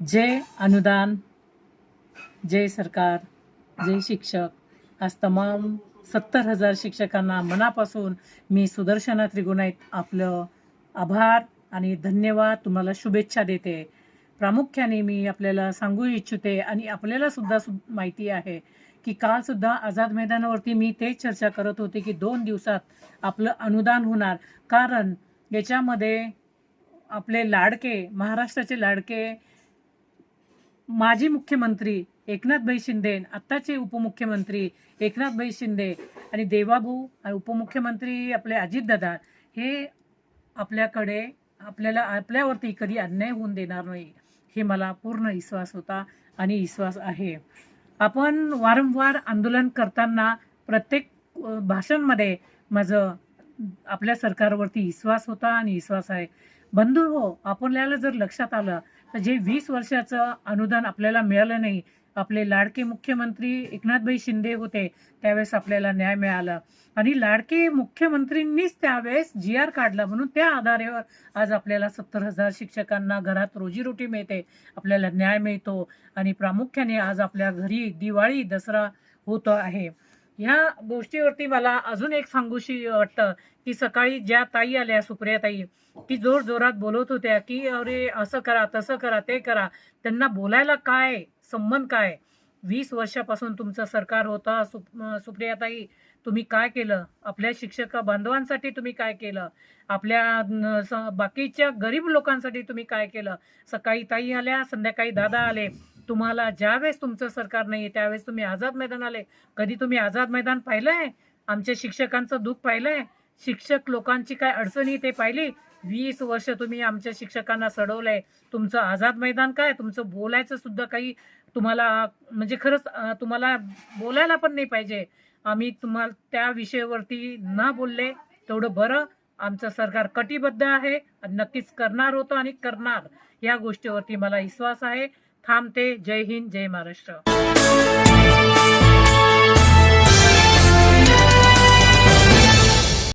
जय अनुदान जय सरकार जय शिक्षक. आज तमाम सत्तर हजार शिक्षकांना मनापासून मी सुदर्शना त्रिगुणाईत आपलं आभार आणि धन्यवाद तुम्हाला शुभेच्छा देते. प्रामुख्याने मी आपल्याला सांगू इच्छिते आणि आपल्याला सुद्धा सु माहिती आहे की काल सुद्धा आझाद मैदानावरती मी तेच चर्चा करत होते की दोन दिवसात आपलं अनुदान होणार. कारण याच्यामध्ये आपले लाडके महाराष्ट्राचे लाडके माजी मुख्यमंत्री एकनाथभाई शिंदे आत्ताचे उपमुख्यमंत्री एकनाथभाई शिंदे आणि देवाभाऊ आणि उपमुख्यमंत्री आपले अजितदादा हे आपल्याकडे आपल्याला आपल्यावरती कधी अन्याय होऊन देणार नाही हे मला पूर्ण विश्वास होता आणि विश्वास आहे. आपण वारंवार आंदोलन करताना प्रत्येक भाषणमध्ये माझं आपल्या सरकारवरती विश्वास होता आणि विश्वास आहे. बंधू हो आपल्याला जर लक्षात आलं जे वीस वर्षाचं अनुदान आपल्याला मिळालं नाही आपले लाडके मुख्यमंत्री एकनाथभाई शिंदे होते त्यावेळेस आपल्याला न्याय मिळाला. आणि लाडके मुख्यमंत्रींनीच त्यावेळेस जी आर काढला म्हणून त्या आधारेवर आज आपल्याला सत्तर हजार शिक्षकांना घरात रोजीरोटी मिळते आपल्याला न्याय मिळतो आणि प्रामुख्याने आज आपल्या घरी दिवाळी दसरा होतो आहे. ह्या गोष्टीवरती मला अजून एक सांगूशी वाटतं की सकाळी ज्या ताई आल्या सुप्रिया ताई की जोर जोरात बोलत होत्या की अरे असं करा तसं करा ते करा. त्यांना बोलायला काय संबंध काय? वीस वर्षापासून तुमचं सरकार होतं. सुप सुप्रियाताई तुम्ही काय केलं? आपल्या शिक्षक बांधवांसाठी तुम्ही काय केलं? आपल्या बाकीच्या गरीब लोकांसाठी तुम्ही काय केलं? सकाळी ताई आल्या संध्याकाळी दादा आले. तुम्हाला ज्यावेळेस तुमचं सरकार नाही त्यावेळेस तुम्ही आझाद मैदान आले. कधी तुम्ही आझाद मैदान पाहिलंय? आमच्या शिक्षकांचं दुःख पाहिलंय? शिक्षक लोकांची काय अडचणी ते पाहिली. वीस वर्ष तुम्ही आमच्या शिक्षकांना सडवलंय. तुमचं आझाद मैदान काय? तुमचं बोलायचं सुद्धा काही तुम्हाला म्हणजे खरंच तुम्हाला बोलायला पण नाही पाहिजे. आम्ही तुम्हाला त्या विषयावरती न बोलले तेवढं बरं. आमचं सरकार कटिबद्ध आहे. आणि नक्कीच करणार होतं आणि करणार. या गोष्टीवरती मला विश्वास आहे. थांबते. जय हिंद. जय महाराष्ट्र.